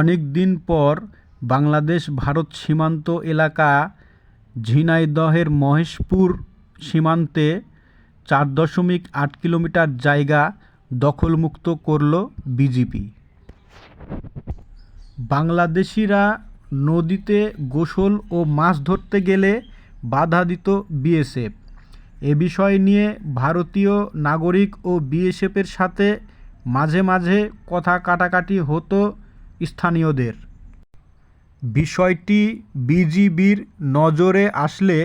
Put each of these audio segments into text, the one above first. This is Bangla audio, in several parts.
অনেক দিন পর বাংলাদেশ ভারত সীমান্ত এলাকা ঝিনাইদহের মহেশপুর সীমান্তে চার দশমিক আট কিলোমিটার জায়গা দখলমুক্ত করল বিজিপি। বাংলাদেশিরা নদীতে গোসল ও মাছ ধরতে গেলে বাধা দিত বিএসএফ। এ বিষয় নিয়ে ভারতীয় নাগরিক ও বিএসএফের সাথে মাঝে মাঝে কথা কাটাকাটি হতো স্থানীয়দের। বিষয়টি বিজিবির নজরে আসলে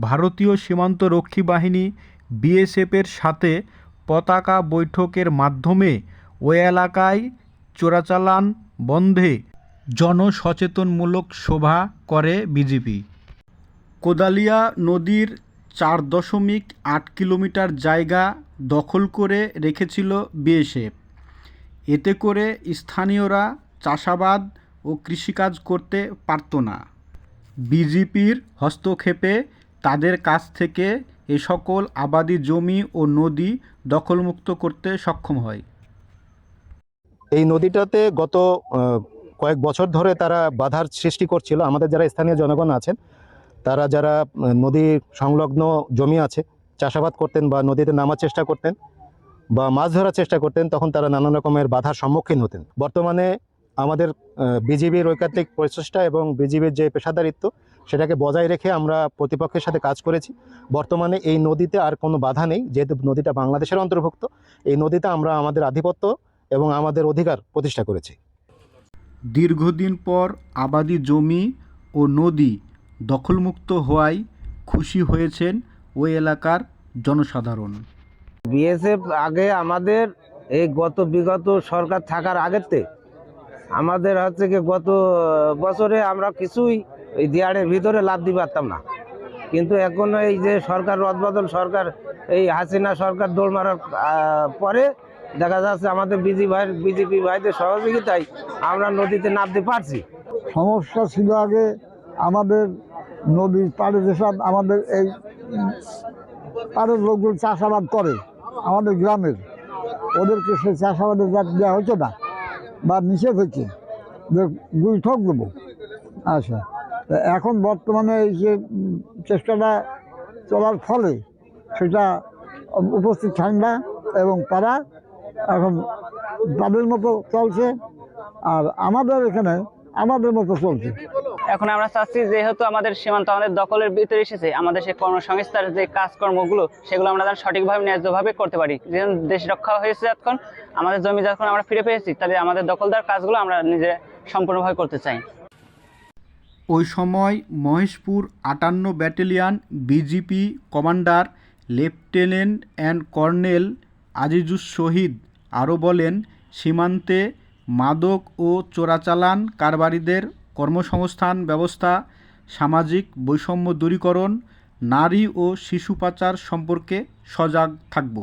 ভারতীয় সীমান্তরক্ষী বাহিনী বিএসএফের সাথে পতাকা বৈঠকের মাধ্যমে ওই এলাকায় চোরাচালান বন্ধে জনসচেতনমূলক সভা করে বিজেপি কোদালিয়া নদীর চার দশমিক আট কিলোমিটার জায়গা দখল করে রেখেছিল বিএসএফ। এতে করে স্থানীয়রা চাষাবাদ ও কৃষিকাজ করতে পারত না। বিজেপির হস্তক্ষেপে তাদের কাছ থেকে এ সকল আবাদি জমি ও নদী দখলমুক্ত করতে সক্ষম হয়। এই নদীটাতে গত কয়েক বছর ধরে তারা বাধার সৃষ্টি করছিল। আমাদের যারা স্থানীয় জনগণ আছেন, তারা যারা নদী সংলগ্ন জমি আছে, চাষাবাদ করতেন বা নদীতে নামার চেষ্টা করতেন বা মাছ ধরার চেষ্টা করতেন, তখন তারা নানা রকমের বাধার সম্মুখীন হতেন। বর্তমানে আমাদের বিজিবির ঐকান্তিক প্রচেষ্টা এবং বিজিবির যে পেশাদারিত্ব সেটাকে বজায় রেখে আমরা প্রতিপক্ষের সাথে কাজ করেছি। বর্তমানে এই নদীতে আর কোনো বাধা নেই যেহেতু নদীটা বাংলাদেশের অন্তর্ভুক্ত এই নদীতে আমরা আমাদের আধিপত্য এবং আমাদের অধিকার প্রতিষ্ঠা করেছি। দীর্ঘদিন পর আবাদি জমি ও নদী দখলমুক্ত হওয়ায় খুশি হয়েছেন ওই এলাকার জনসাধারণ। বিএসএফ আগে আমাদের এই গত বিগত সরকার থাকার আগেতে আমাদের হচ্ছে কি গত বছরে আমরা কিছুই এই দিয়াড়ের ভিতরে লাভ দিতে পারতাম না। কিন্তু এখন এই যে সরকার, রদবদল সরকার, এই হাসিনা সরকার দৌড় মারার পরে দেখা যাচ্ছে আমাদের বিজি ভাই, বিজেপি ভাইদের সহযোগিতায় আমরা নদীতে নামতে পারছি। সমস্যা ছিল আগে আমাদের নদীর পাড়ে যেসব আমাদের এই পাড়ের লোকগুলো চাষাবাদ করে আমাদের গ্রামের। ওদেরকে সেই চাষাবাদের জাত দেওয়া হচ্ছে না? বা নিষেধ হচ্ছে যে গুল ঠক দেবো। আচ্ছা এখন বর্তমানে এই যে চেষ্টাটা চলার ফলে সেটা উপস্থিত ঠান্ডা এবং তারা এখন তাদের মতো চলছে, আর আমাদের এখানে আমাদের মতো চলছে। এখন আমরা চাচ্ছি যেহেতু আমাদের সীমান্ত আমাদের দখলের ভিতরে এসেছে, আমাদের সেই কর্মসংস্থার যে কাজকর্মগুলো, সেগুলো আমরা যেন সঠিকভাবে ন্যায্যভাবে করতে পারি। যেহেতু দেশ রক্ষা হয়েছে যখন আমাদের জমি যখন আমরা ফিরে পেয়েছি, তাহলে আমাদের দখলদার কাজগুলো আমরা নিজে সম্পূর্ণভাবে করতে চাই। ওই সময় মহেশপুর আটান্ন battalion BGP commander lieutenant and colonel Azizus Shahid আরও বলেন, সীমান্তে মাদক ও চোরাচালান কারবারিদের কর্মসংস্থান ব্যবস্থা সামাজিক বৈষম্য দূরীকরণ নারী ও শিশু পাচার সম্পর্কে সজাগ থাকব